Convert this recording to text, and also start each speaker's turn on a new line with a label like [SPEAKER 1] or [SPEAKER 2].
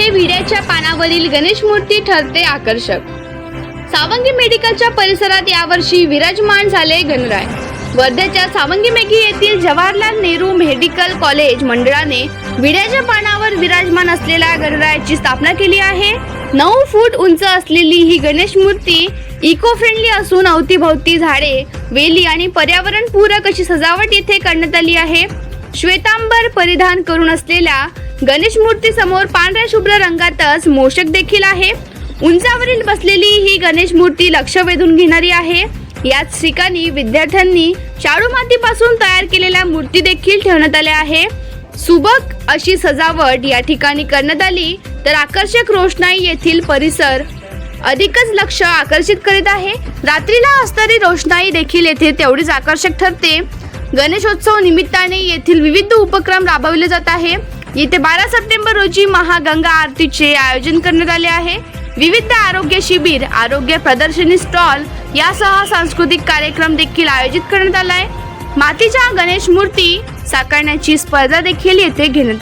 [SPEAKER 1] विड्याच्या पानावरील गणेश मूर्ती ठरते आकर्षक. सावंगी मेडिकलच्या परिसरात यावर्षी विराजमान झाले गणराय. वर्ध्याच्या सावंगी मेघी येथील जवाहरलाल नेहरू मेडिकल कॉलेज मंडळाने विड्याच्या पानावर विराजमान असलेल्या गणरायाची स्थापना केली आहे. नऊ फूट उंच असलेली ही गणेश मूर्ती इको फ्रेंडली असून अवतीभोवती झाडे वेली आणि पर्यावरणपूरक अशी सजावट येथे करण्यात आली आहे. श्वेतांबर परिधान करून असलेल्या गणेश मूर्ती समोर पांढऱ्या शुभ्र रंगातच मोषक देखील आहे. उंचावरील बसलेली ही गणेश मूर्ती लक्ष वेधून घेणारी आहे. याच ठिकाणी विद्यार्थ्यांनी शाडू मातीपासून तयार केलेल्या मूर्ती देखील ठेवण्यात आल्या आहे. सुबक अशी सजावट या ठिकाणी करण्यात आली तर आकर्षक रोषणाई येथील परिसर अधिकच लक्ष आकर्षित करीत आहे. रात्रीला असणारी रोषणाई देखील येथे तेवढीच आकर्षक ठरते. गणेशोत्सव निमित्ताने येथील विविध उपक्रम राबवले जात आहे. येथे बारा सप्टेंबर रोजी महागंगा आरतीचे आयोजन करण्यात आले आहे. विविध आरोग्य शिबिर आरोग्य प्रदर्शनी स्टॉल यासह सांस्कृतिक कार्यक्रम देखील आयोजित करण्यात आला आहे. मातीच्या गणेश मूर्ती साकारण्याची स्पर्धा देखील येथे घेण्यात